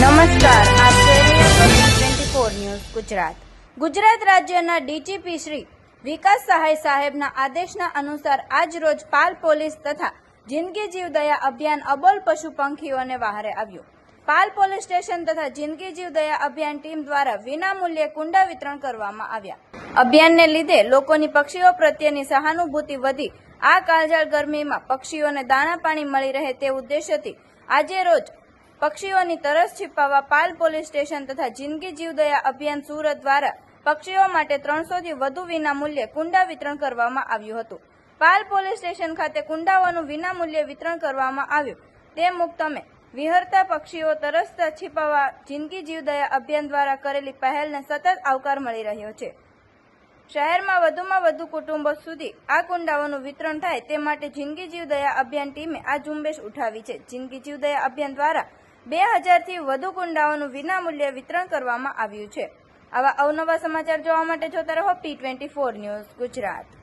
નમસ્કાર. ગુજરાત. ગુજરાત રાજ્યના ડીજીપી શ્રી વિકાસ સહાય સાહેબના આદેશના અનુસાર આજ રોજ પાલ પોલીસ તથા જિંદગી જીવદયા અભિયાન અબોલ પશુ પંખીઓને વહારે આવ્યું. પાલ પોલીસ સ્ટેશન તથા જિંદગી જીવદયા અભિયાન ટીમ દ્વારા વિનામૂલ્યે કુંડા વિતરણ કરવામાં આવ્યા. અભિયાનને લીધે લોકોની પક્ષીઓ પ્રત્યેની સહાનુભૂતિ વધી, આ કાળઝાળ ગરમીમાં પક્ષીઓને દાણા પાણી મળી રહે તે ઉદ્દેશ્યથી આજે રોજ પક્ષીઓની તરસ છીપાવવા પાલ પોલીસ સ્ટેશન તથા જિંદગી જીવદયા અભિયાન સુરત દ્વારા પક્ષીઓ માટે ત્રણસોથી વધુ વિનામૂલ્યે કુંડા વિતરણ કરવામાં આવ્યું હતું. પાલ પોલીસ સ્ટેશન ખાતે કુંડાઓનું વિનામૂલ્યે વિતરણ કરવામાં આવ્યું. તે મુક્તમે વિહરતા પક્ષીઓ તરસતા છીપાવવા જિંદગી જીવદયા અભિયાન દ્વારા કરેલી પહેલને સતત આવકાર મળી રહ્યો છે. શહેરમાં વધુમાં વધુ કુટુંબો સુધી આ કુંડાઓનું વિતરણ થાય તે માટે જિંદગી જીવદયા અભિયાન ટીમે આ ઝુંબેશ ઉઠાવી છે. જિંદગી જીવદયા અભિયાન દ્વારા બે હજારથી વધુ કુંડાઓનું વિનામૂલ્યે વિતરણ કરવામાં આવ્યું છે. આવા અવનવા સમાચાર જોવા માટે જોતા રહો P twenty four news Gujarat.